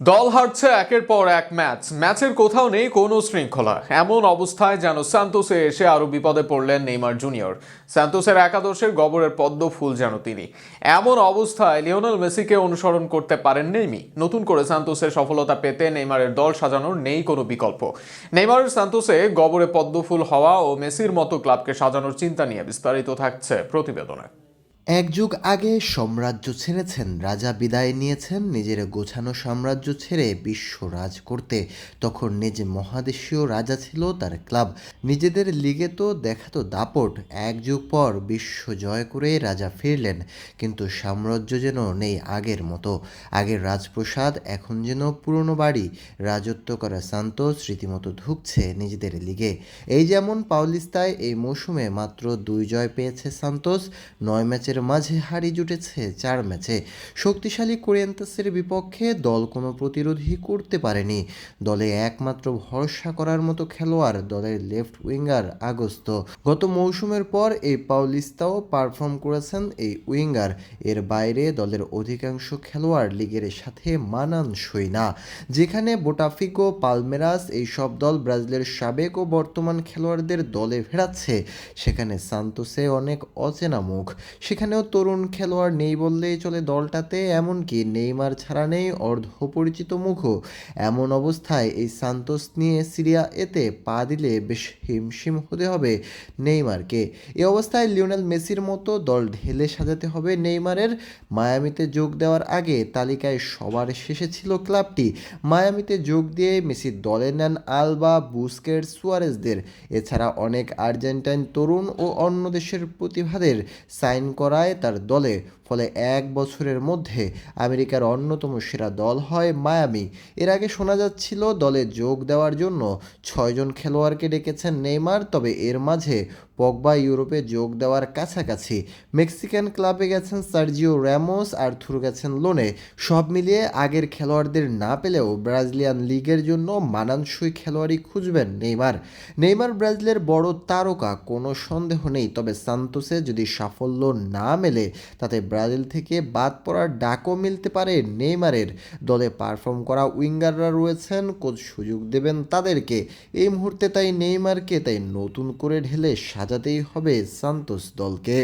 দল হারছে একের পর এক ম্যাচ। ম্যাচের কোথাও নেই কোনো শৃঙ্খলা। এমন অবস্থায় যেন স্যান্তোসে এসে আরও বিপদে পড়লেন নেইমার জুনিয়র। স্যান্তোসের একাদশের গবরের পদ্ম ফুল যেন তিনি। এমন অবস্থায় লিওনেল মেসিকে অনুসরণ করতে পারেন নেইমি। নতুন করে সান্তোসের সফলতা পেতে নেইমারের দল সাজানোর নেই কোনো বিকল্প। নেইমারের স্যান্তোসে গবরে পদ্ম ফুল হওয়া ও মেসির মতো ক্লাবকে সাজানোর চিন্তা নিয়ে বিস্তারিত থাকছে প্রতিবেদনে। এক যুগ আগে সাম্রাজ্য ছেড়েছেন, রাজা বিদায় নিয়েছেন, নিজের গোছানো সাম্রাজ্য ছেড়ে বিশ্ব রাজ করতে। তখন নিজ মহাদেশীয় রাজা ছিল তার ক্লাব। নিজেদের লিগে তো দেখাতো দাপট। এক যুগ পর বিশ্ব জয় করে রাজা ফিরলেন, কিন্তু সাম্রাজ্য যেন নেই আগের মতো। আগের রাজপ্রসাদ, এখন যেন পুরনো বাড়ি। রাজত্ব করা সান্তোষ রীতিমতো ধুকছে নিজেদের লিগে। এই যেমন পাউলিস্তায় এই মৌসুমে মাত্র দুই জয় পেয়েছে সান্তোস নয় ম্যাচের মাঝে হারি জুটেছে চার ম্যাচে। শক্তিশালী কোরিয়ান্তাসের বিপক্ষে দল কোনো প্রতিরোধই করতে পারেনি। দলে একমাত্র ভরসা করার মতো খেলোয়াড় দলের লেফট উইঙ্গার আগস্ত। গত মৌসুমের পর এই পাউলিস্তাও পারফর্ম করেছেন এই উইঙ্গার। এর বাইরে দলের অধিকাংশ খেলোয়াড় লিগের সাথে মানানসই না। যেখানে বোটাফিকো, পালমেরাস এই সব দল ব্রাজিলের সাবেক ও বর্তমান খেলোয়াড়দের দলে ফেরাচ্ছে। সেখানে সান্তোসে অনেক অচেনা মুখ। সেখানেও তরুণ খেলোয়াড় নেই বললেই চলে দলটাতে, এমনকি নেইমার ছাড়া নেই অর্ধপরিচিত মুখও। এমন অবস্থায় এই সান্তোস নিয়ে সিরিয়া এতে পা দিলে বেশ হিমশিম হতে হবে নেইমারকে। এ অবস্থায় লিওনেল মেসির মতো দল ঢেলে সাজাতে হবে নেইমারের। মায়ামিতে যোগ দেওয়ার আগে তালিকায় সবার শেষে ছিল ক্লাবটি। মায়ামিতে যোগ দিয়ে মেসি দলে নেন আলবা বুস্কেট সুয়ারেজদের। এছাড়া অনেক আর্জেন্টাইন তরুণ ও অন্য দেশের প্রতিভাদের সাইন করায় তার দলে, ফলে এক বছরের মধ্যে আমেরিকার অন্যতম সেরা দল হয় মায়ামি। এর আগে শোনা যাচ্ছিল দলে যোগ দেওয়ার জন্য ছয়জন খেলোয়াড়কে ডেকেছেন নেইমার, তবে এর মাঝে পগবা ইউরোপে যোগ দেওয়ার কাছাকাছি। মেক্সিকান ক্লাবে গেছেন সার্জিও র্যামোস আর থ্রু গেছেন লোনে। সব মিলিয়ে আগের খেলোয়াড়দের না পেলেও ব্রাজিলিয়ান লিগের জন্য মানানসই খেলোয়াড়ই খুঁজবেন নেইমার। নেইমার ব্রাজিলের বড় তারকা, কোনো সন্দেহ নেই, তবে সান্তোসে যদি সাফল্য না মেলে, তাতে ব্রাজিল থেকে বাদ পড়ার ডাকও মিলতে পারে নেইমারের। দলে পারফর্ম করা উইঙ্গাররা রয়েছেন, কোচ সুযোগ দেবেন তাদেরকে। এই মুহূর্তে তাই নেইমারকে তাই নতুন করে ঢেলে সাজাতেই হবে সান্তোস দলকে।